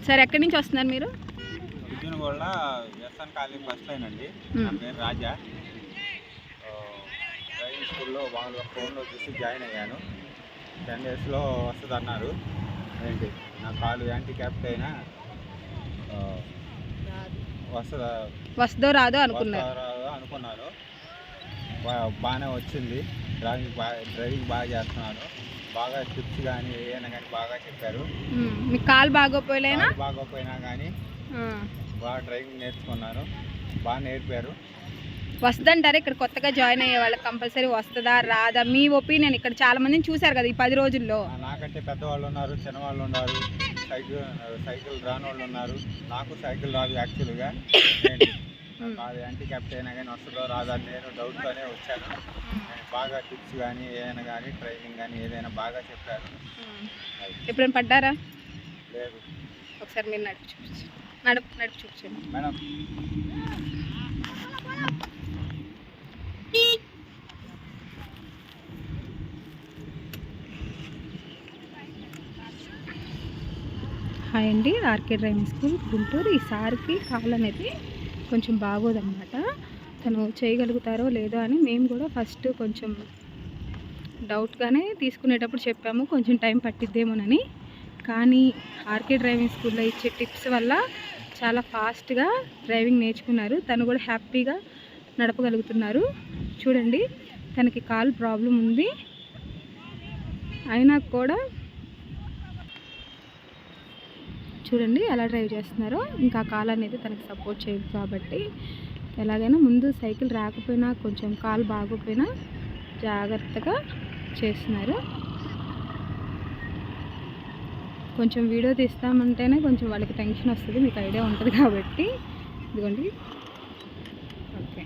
Sir ఎక్కడి నుంచి వస్తున్నారు మీరు? విజయనగోడ ఎస్ఎన్ కాలేజ్ ఫస్ట్ లైన్ అండి. నా పేరు రాజా. డ్రైవింగ్ స్కూల్లో మామూలుగా ఫోన్లో చూసి జాయిన్ అయ్యాను. టెన్ డేస్లో వస్తుంది అన్నారు ఏంటి? నా కాలు యాంటీ క్యాప్ట్ అయినా వస్తుందా? వస్తుందో రాదో అనుకున్నారు. రాదో అనుకున్నాను బా- బాగానే వచ్చింది. డ్రైవింగ్ బాగా డ్రైవింగ్ బాగా చేస్తున్నాను. బాగా టిప్స్ కానీ ఏమైనా కానీ బాగా చెప్పారు. మీకు కాలు బాగోపోలేనా కాలు బాగోపోయినా కానీ బాగా డ్రైవింగ్ నేర్చుకున్నాను బాగా నేర్పారు. వస్తుందంటారు? ఇక్కడ కొత్తగా జాయిన్ అయ్యే వాళ్ళకి కంపల్సరీ వస్తుందా రాదా? మీ ఒపీనియన్ ఇక్కడ చాలా మందిని చూశారు కదా ఈ పది రోజుల్లో. నాకంటే పెద్దవాళ్ళు ఉన్నారు చిన్నవాళ్ళు ఉన్నారు సైకిల్ సైకిల్ రాని వాళ్ళు ఉన్నారు. నాకు సైకిల్ రాదు యాక్చువల్గా. అది యాంటీ క్యాప్ట్ అయినా కానీ వస్తుందో రాదా నేను డౌట్తోనే వచ్చాను. బాగా టిప్స్ కానీ ఏదైనా కానీ ట్రైనింగ్ కానీ ఏదైనా బాగా చెప్పారు ఎప్పుడైనా పడ్డారా? లేదు. ఒకసారి మీరు నడుపు చూపించండి. నడుపు నడుపు చూపించండి. మేడం. హాయ్ అండి ఆర్కే డ్రైవింగ్ స్కూల్ గుంటూరు. ఈసారికి కాల్ అనేది కొంచెం బాగోదన్నమాట. తను చేయగలుగుతారో లేదో అని మేము కూడా ఫస్ట్ కొంచెం డౌట్గానే తీసుకునేటప్పుడు చెప్పాము కొంచెం టైం పట్టిద్దేమోనని. కానీ ఆర్కే డ్రైవింగ్ స్కూల్లో ఇచ్చే టిప్స్ వల్ల చాలా ఫాస్ట్గా డ్రైవింగ్ నేర్చుకున్నారు. తను కూడా హ్యాపీగా నడపగలుగుతున్నారు. చూడండి తనకి కాల్ ప్రాబ్లం ఉంది. అయినా కూడా చూడండి ఎలా డ్రైవ్ చేస్తున్నారో. ఇంకా కాలు అనేది తనకి సపోర్ట్ చేయదు కాబట్టి ఎలాగైనా ముందు సైకిల్ రాకపోయినా కొంచెం కాలు బాగోపోయినా జాగ్రత్తగా చేస్తున్నారు. కొంచెం వీడియో తీస్తామంటేనే కొంచెం వాళ్ళకి టెన్షన్ వస్తుంది మీకు ఐడియా ఉంటుంది కాబట్టి. ఇదిగోండి. ఓకే.